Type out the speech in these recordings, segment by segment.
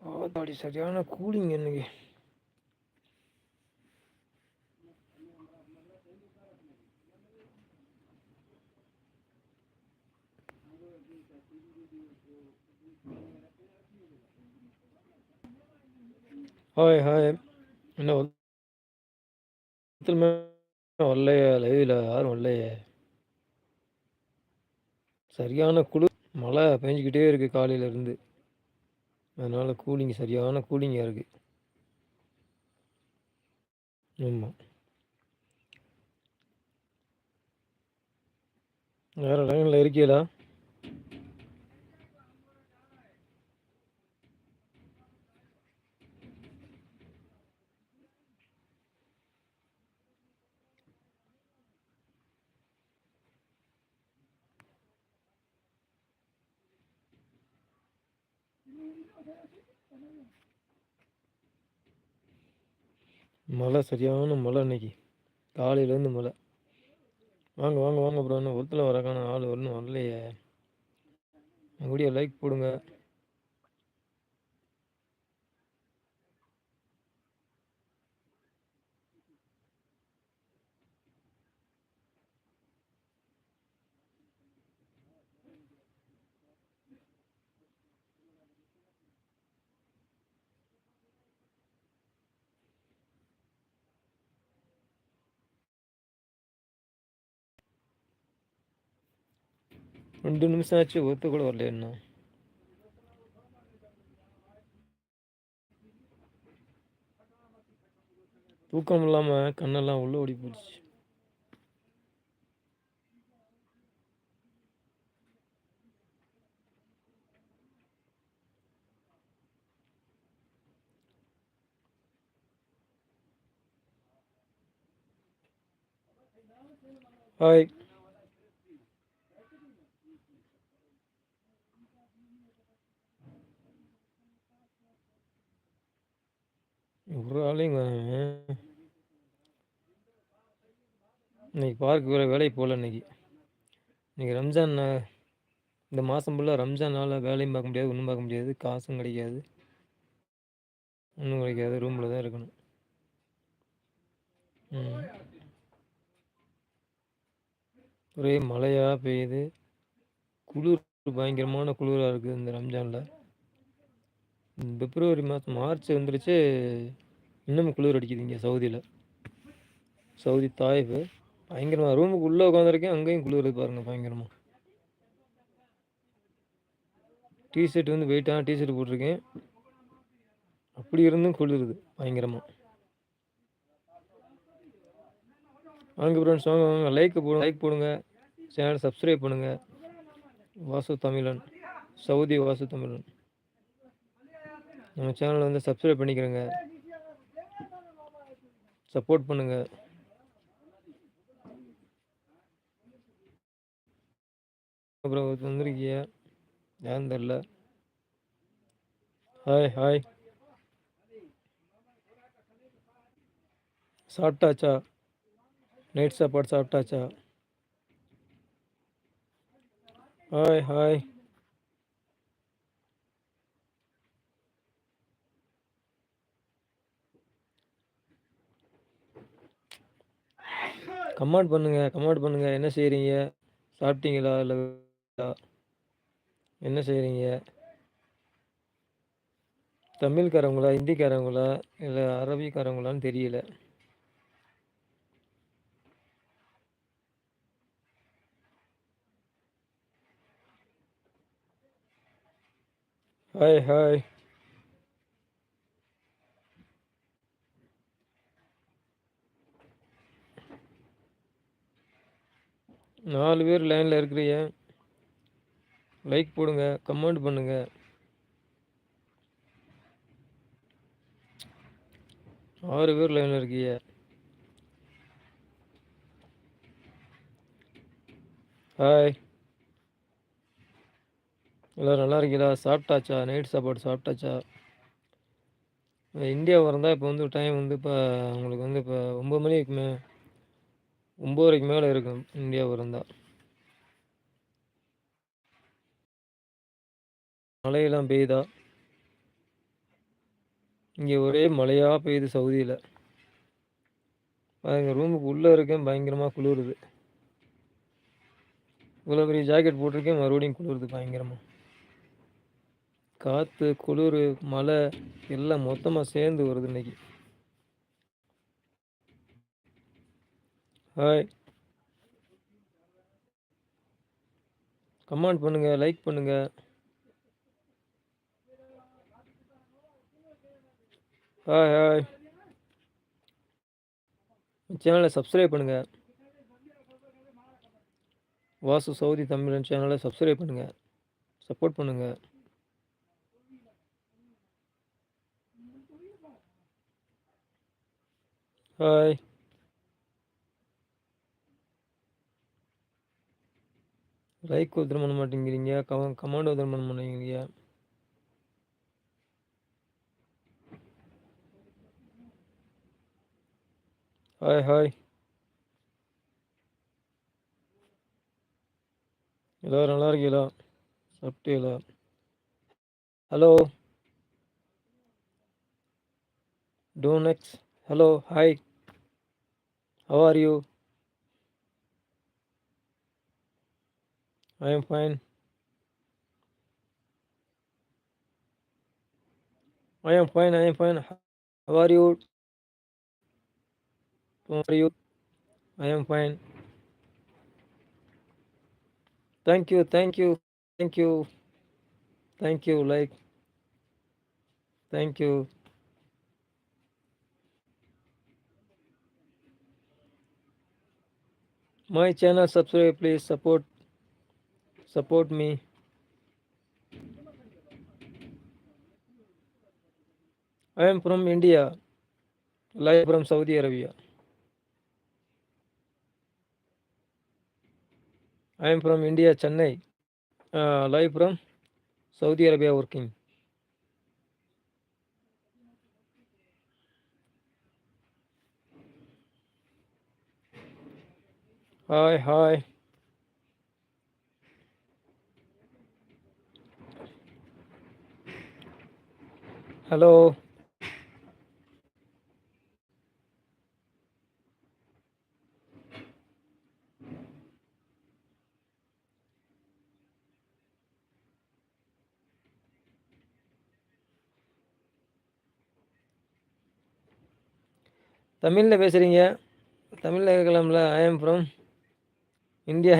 ஆத்தாடி சரியான கூலிங் என்னங்க. Hi hi. என்ன ஒருத்தருமே வரலையே லைவில் யாரும் வரலையே. சரியான குளிர் மழை பெஞ்சிக்கிட்டே இருக்குது காலையிலேருந்து அதனால் கூலிங் சரியான கூலிங்காக இருக்குது ஆமாம் வேறு லைனில் இருக்கீங்களா மழை சரியான மழை இன்னைக்கு. காலையிலேருந்து மழை. வாங்க வாங்க வாங்க ப்ரோ இன்னும் ஒருத்தல வரக்கான ஆள் ஒன்றும் வரலையே. வீடியோ லைக் போடுங்க. ரெண்டு நிமிஷம் ஆச்சு ஒருத்த கூட வரல என்ன தூக்கம் இல்லாமல் கண்ணெல்லாம் உள்ள ஓடி போச்சு ஹாய் ஒரு ஆளையும் இன்னைக்கு பார்க்க வேற வேலைக்கு போகல இன்னைக்கு. இன்னைக்கு ரம்ஜான் இந்த மாதம் ஃபுல்லாக ரம்ஜானால வேலையும் பார்க்க முடியாது, ஒன்றும் பார்க்க முடியாது. காசும் கிடைக்காது. ஒன்றும் கிடைக்காது. ரூமில் தான் இருக்கணும். ஒரே மழையாக பெய்யுது. குளிர் பயங்கரமான குளிராக இருக்குது இந்த ரம்ஜானில் பிப்ரவரி மாதம் மார்ச் வந்துருச்சு இன்னும் குளிர் அடிக்குது இங்கே சவுதியில். சவுதி தாய்ப்பு. பயங்கரமாக ரூமுக்கு உள்ளே உட்காந்துருக்கேன் அங்கேயும் குளிர் பாருங்கள் பயங்கரமாக டிஷர்ட் வந்து வெயிட்டான டிஷர்ட் போட்டிருக்கேன். அப்படி இருந்தும் குளிருது பயங்கரமாக வாங்க ஃப்ரெண்ட்ஸ் வாங்க வாங்க. லைக் போடுங்க லைக் போடுங்க. சேனல் சப்ஸ்கிரைப் பண்ணுங்கள் வாசு தமிழன். சவுதி வாசு தமிழன். நம்ம சேனலை வந்து சப்ஸ்கிரைப் பண்ணிக்கிறேங்க. சப்போர்ட் பண்ணுங்க. அப்புறம் வந்திருக்கிய? ஏன் தெரில ஹாய் ஹாய் சாப்பிட்டாச்சா? நைட் சாப்பாடு சாப்பிட்டாச்சா? ஹாய் ஹாய் கமெண்ட் பண்ணுங்க கமெண்ட் பண்ணுங்க. என்ன செய்கிறீங்க சாப்பிட்டீங்களா? இல்லை என்ன செய்கிறீங்க தமிழ்காரவங்களா ஹிந்திக்காரவங்களா இல்லை அரபிக்காரவங்களான்னு தெரியல. ஹாய் ஹாய் நாலு பேர் லைனில் இருக்கிறீங்க. லைக் போடுங்க கமெண்ட் பண்ணுங்க. ஆறு பேர் லைனில் இருக்கீங்க. ஹாய் எல்லோரும் நல்லா இருக்கீங்களா? சாப்பிட்டாச்சா? நைட் சாப்பாடு சாப்பிட்டாச்சா? இந்தியா வரந்தால் இப்போ வந்து டைம் வந்து இப்போ உங்களுக்கு வந்து இப்போ ஒம்பது மணி மே ஒம்போதரைக்கு மேலே இருக்கும் இந்தியா இருந்தால் மழையெல்லாம் பெய்யுதா? இங்கே ஒரே மழையாக பெய்யுது சவுதியில். பாருங்க ரூமுக்கு உள்ளே இருக்கேன் பயங்கரமாக குளிருது. இவ்வளோ பெரிய ஜாக்கெட் போட்டிருக்கேன் மறுபடியும் குளிருது பயங்கரமாக காற்று குளிர் மழை எல்லாம் மொத்தமாக சேர்ந்து வருது இன்னைக்கு. ஹாய் கமெண்ட் பண்ணுங்கள் லைக் பண்ணுங்கள் ஹாய் ஹாய் சேனலை சப்ஸ்கிரைப் பண்ணுங்கள் வாசு சவுதி தமிழன் சேனலை சப்ஸ்கிரைப் பண்ணுங்கள் சப்போர்ட் பண்ணுங்கள் ஹாய் லைக் உத்தரம் பண்ண மாட்டேங்கிறீங்க. கம கமாண்ட் உத்தரம் பண்ண மாட்டேங்கிறீங்க. ஹாய் ஹாய் எல்லோரும் நல்லா இருக்கீங்களா? சாப்பிட்டீங்களா? Hello டோனெக்ஸ் hello hi how are you I am fine. I am fine. I am fine. How are you? How are you? I am fine. Thank you. Thank you. Thank you. Thank you. Like. Thank you. My channel subscribe please support support me I am from India live from Saudi Arabia I am from India Chennai uh, live from Saudi Arabia working hi hi hello தமிழில் பேசுகிறீங்க தமிழில் கேட்கலாம்ல I am from India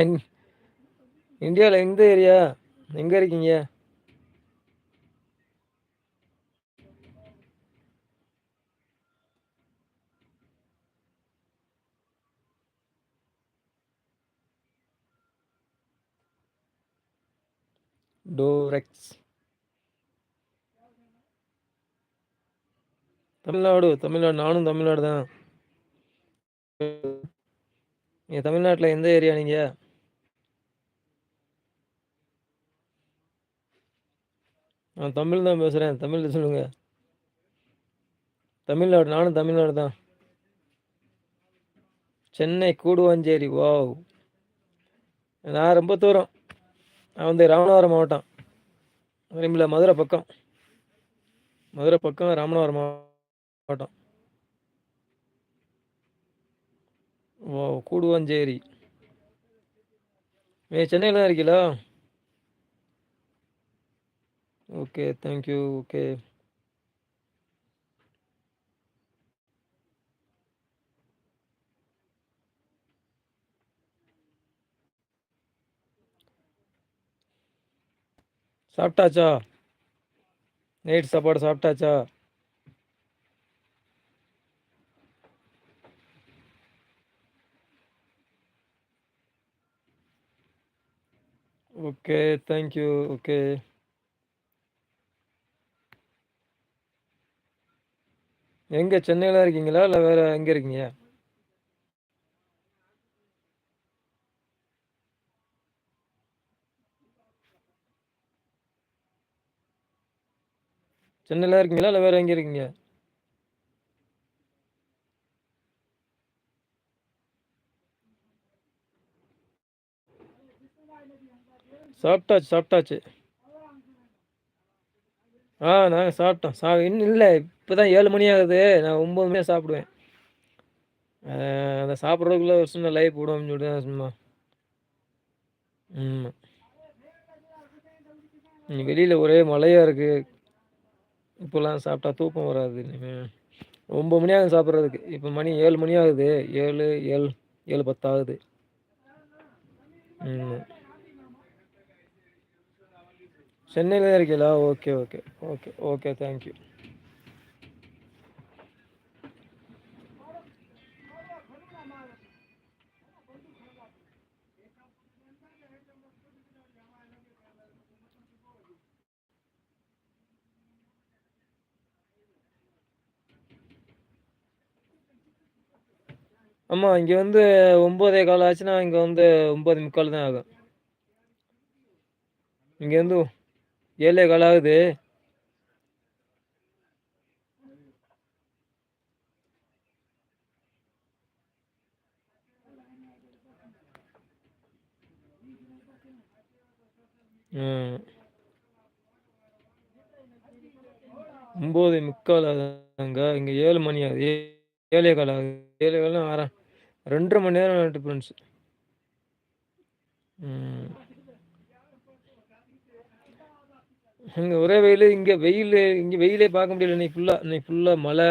இந்தியாவில் எந்த area எங்கே இருக்கீங்க டோரெக்ஸ். தமிழ்நாடு தமிழ்நாடு நானும் தமிழ்நாடு தான். நீங்கள் தமிழ்நாட்டில் எந்த ஏரியா நீங்கள் நான் தமிழ் தான் பேசுகிறேன் தமிழில் சொல்லுங்கள் தமிழ்நாடு நானும் தமிழ்நாடு தான். சென்னை கூடுவாஞ்சேரி வாவ். நான் ரொம்ப தூரம். நான் வந்து ராமநாதபுரம் மாவட்டம். இல்லை மதுரை பக்கம். மதுரை பக்கம் ராமநாதபுரம் மாவட்டம். ஓ கூடுவாஞ்சேரி. ஏ சென்னையில் தான் இருக்கீங்களா? ஓகே தேங்க்யூ ஓகே சாப்பிட்டாச்சா? நைட் சாப்பாடு சாப்பிட்டாச்சா? ஓகே தேங்க்யூ ஓகே எங்கே சென்னையில் இருக்கீங்களா? இல்லை வேறு எங்கே இருக்கீங்க? சென்னையில் இருக்கீங்களா? இல்லை வேறு எங்கே இருக்கீங்க? சாப்பிட்டாச்சு சாப்பிட்டாச்சு. ஆ நாங்கள் சாப்பிட்டோம். சா இன்னும் இல்லை இப்போ தான் ஏழு மணி ஆகுது. நான் ஒம்பது மணியாக சாப்பிடுவேன். அதை சாப்பிட்றதுக்குள்ளே ஒரு சின்ன லைவ் போடுவோம்னு சொல்லிட்டு தான் சும்மா. ம். வெளியில் ஒரே மழையாக இருக்குது இப்போலாம் சாப்பிட்டா தூக்கம் வராது. இனிமேல் ஒம்பது மணி ஆகுது சாப்பிட்றதுக்கு. இப்போ மணி ஏழு மணி ஆகுது. ஏழு ஏழு ஏழு பத்து ஆகுது. ம். தான் இருக்கீங்களா? Okay okay. Okay okay. Thank you ஆமா இங்க வந்து ஒன்பதே கால் ஆச்சுன்னா இங்க வந்து ஒன்பது முக்கால் தான் ஆகும். இங்க வந்து ஏழே கால் ஆகுது. ம். ஒன்பது முக்கால் ஆகுதாங்க. இங்க ஏழு மணி ஆகுது. ஏழே கால் ஆகுது. ஏழே கால் ஆறேன் ரெண்டரை மணி நேரம் டிஃப்ரென்ஸ் இங்கே ஒரே வெயில் இங்கே வெயில் இங்கே வெயிலே பார்க்க முடியல. இன்னைக்கு ஃபுல்லாக இன்னைக்கு ஃபுல்லாக மழை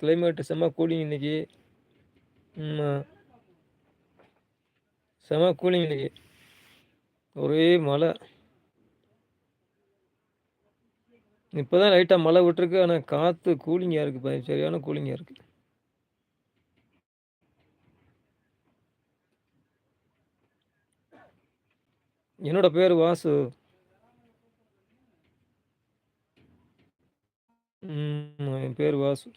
கிளைமேட் செம்ம கூலிங் இன்னைக்கு. செம கூலிங் இன்னைக்கு. ஒரே மழை. இப்போ தான் லைட்டாக மழை விட்டுருக்கு. ஆனால் காற்று கூலிங்காக இருக்குது சரியான கூலிங்காக இருக்குது என்னோட பேர் வாசு. என் பேர் வாசு.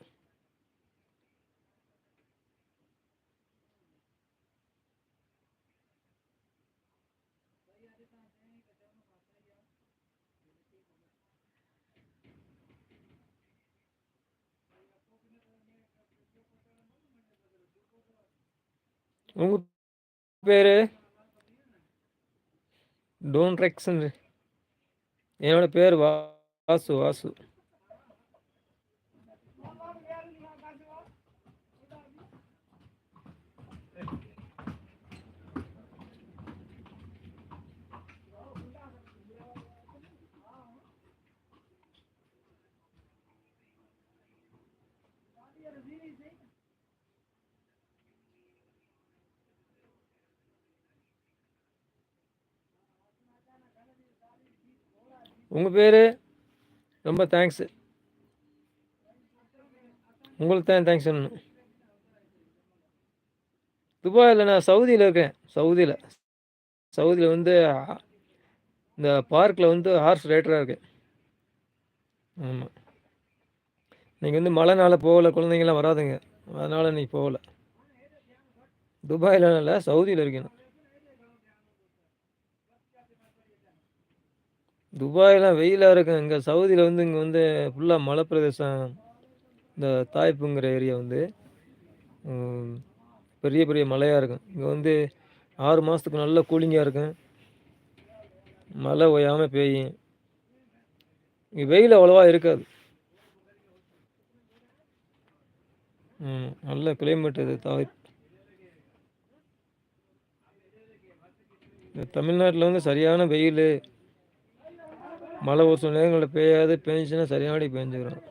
உங்க பேரு? டோன்ட் ரெக்ஸன் என்னோட பேர் வா வாசு வாசு உங்கள் பேர்? ரொம்ப தேங்க்ஸு உங்களுக்கு தான் தேங்க்ஸ் சொல்லணும். துபாயில் நான் சவுதியில் இருக்கேன். சவுதியில். சவுதியில் வந்து இந்த பார்க்கில் வந்து ஹார்ஸ் ரைடராக இருக்கேன். ஆமாம் நீங்கள் வந்து மழைனால போகல குழந்தைங்களாம் வராதுங்க. அதனால் இன்னைக்கு போகல. துபாயில் இல்லை சவுதியில் இருக்கேன் துபாயெலாம் வெயிலாக இருக்கும் இங்கே சவுதியில் வந்து இங்கே வந்து ஃபுல்லாக மலை பிரதேசம் இந்த தாய்ப்புங்கிற ஏரியா வந்து பெரிய பெரிய மலையாக இருக்கும் இங்கே வந்து ஆறு மாதத்துக்கு நல்ல கூலிங்காக இருக்கும் மழை ஓயாமல் பெய்யும். இங்கே வெயில் அவ்வளோவா இருக்காது. ம், நல்ல கிளைமேட் இது தாய். இந்த தமிழ்நாட்டில் வந்து சரியான வெயில் மழை ஒரு சில நேரங்களில் பெய்யாது பெஞ்சுன்னா சரியானடி பெஞ்சுக்கிறோம்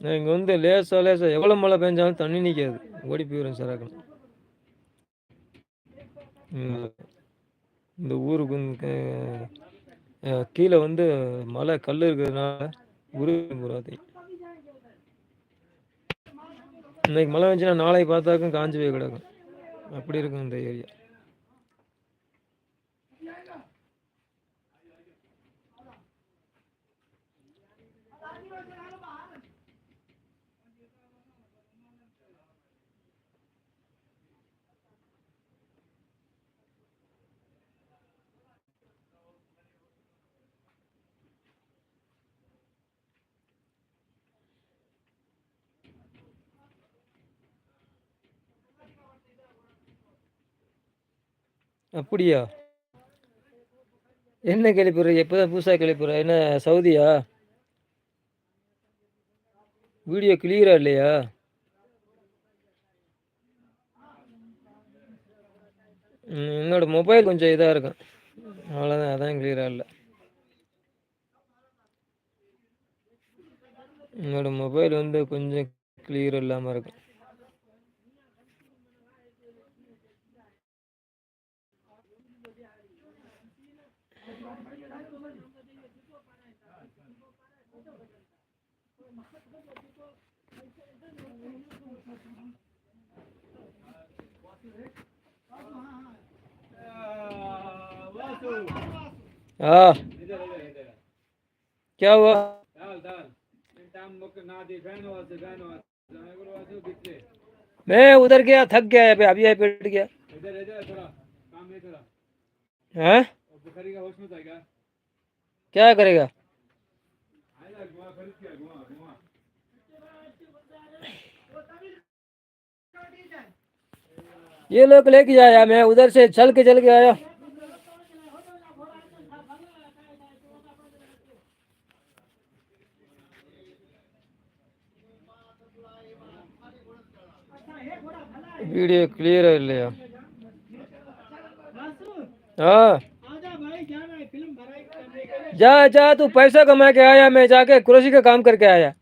இங்கே வந்து லேசாக லேசாக எவ்வளோ மழை பெஞ்சாலும் தண்ணி நிற்காது ஓடி போயிடும் சராக்கணும் இந்த ஊருக்கு கீழே வந்து மலை கல் இருக்கிறதுனால உருவாதி இன்னைக்கு மழை வந்துச்சுன்னா நாளைக்கு பார்த்தாக்கும் காஞ்சி போய் கிடக்கும். அப்படி இருக்கும் இந்த ஏரியா. அப்படியா? என்ன கிளப்பிடுற எப்போதான் புதுசாக கிளப்பிடுற என்ன சவுதியா? வீடியோ கிளியரா இல்லையா? என்னோடய என்னோட மொபைல் கொஞ்சம் இதாக இருக்கும். அவ்வளோதான் அதான் கிளியராக இல்லை. என்னோட மொபைல் வந்து கொஞ்சம் கிளியர் இல்லாமல் இருக்கும். हाँ। क्या हुआ? मैं उधर गया, थक गया पे, अभी बैठ गया। हाँ? क्या करेगा? ये लोग लेके जाया मैं उधर से चल के चल के आया। वीडियो क्लियर है लिया हाँ। जा जा तू पैसा कमा के आया मैं जाके कुरसी का काम करके आया।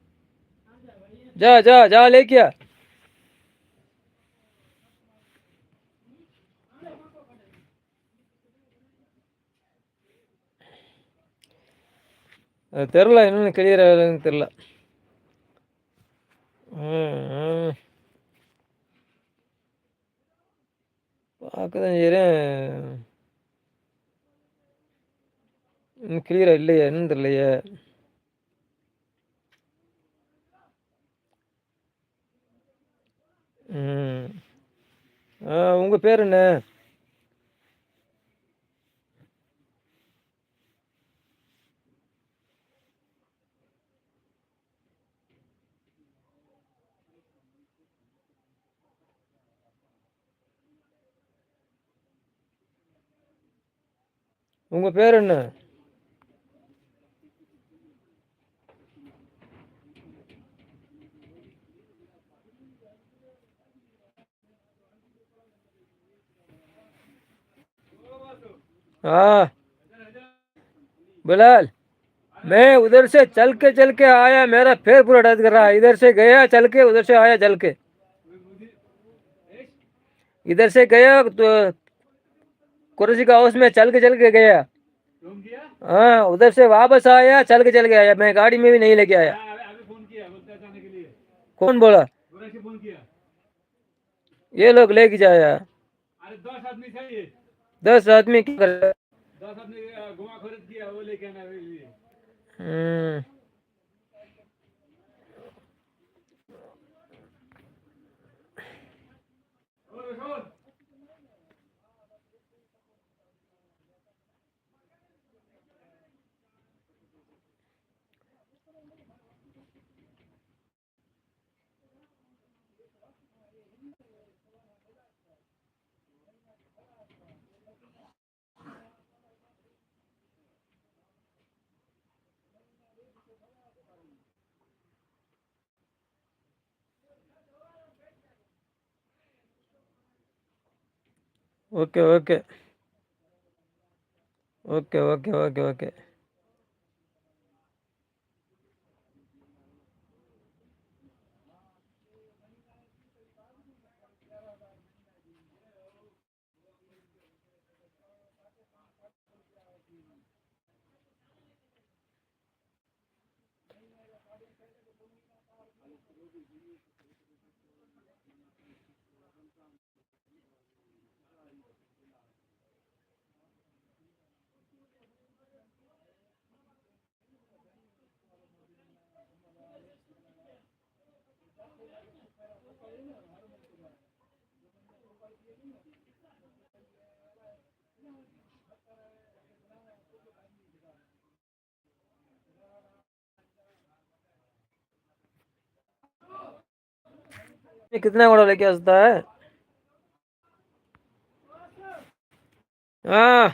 जा जा जा लेके आ தெரில என்னென்னு கிளியர் தெரில பார்க்க தான் செய்கிறேன் இன்னும் கிளியராக இல்லையா என்னன்னு தெரியலையே. ம் ஆ உங்கள் பேர் என்ன? உங்கள் பேர் என்ன हाँ बिलाल मैं उधर से चल के चल के आया मेरा पैर पूरा दर्द कर रहा है इधर से गया चल के उधर से आया चल के इधर से गया तो कुर्सी का हाउस में चल के चल के गया हाँ उधर से वापस आया चल के चल के आया। मैं गाड़ी में भी नहीं लेके आया। कौन बोला? ये लोग लेके जाया। दस आदमी क्या कर रहे? दस आदमी घुमा खरीद किया वो लेके आना okay okay. Okay okay okay okay. ये कितना घोड़ा लेके आ सकता है हाँ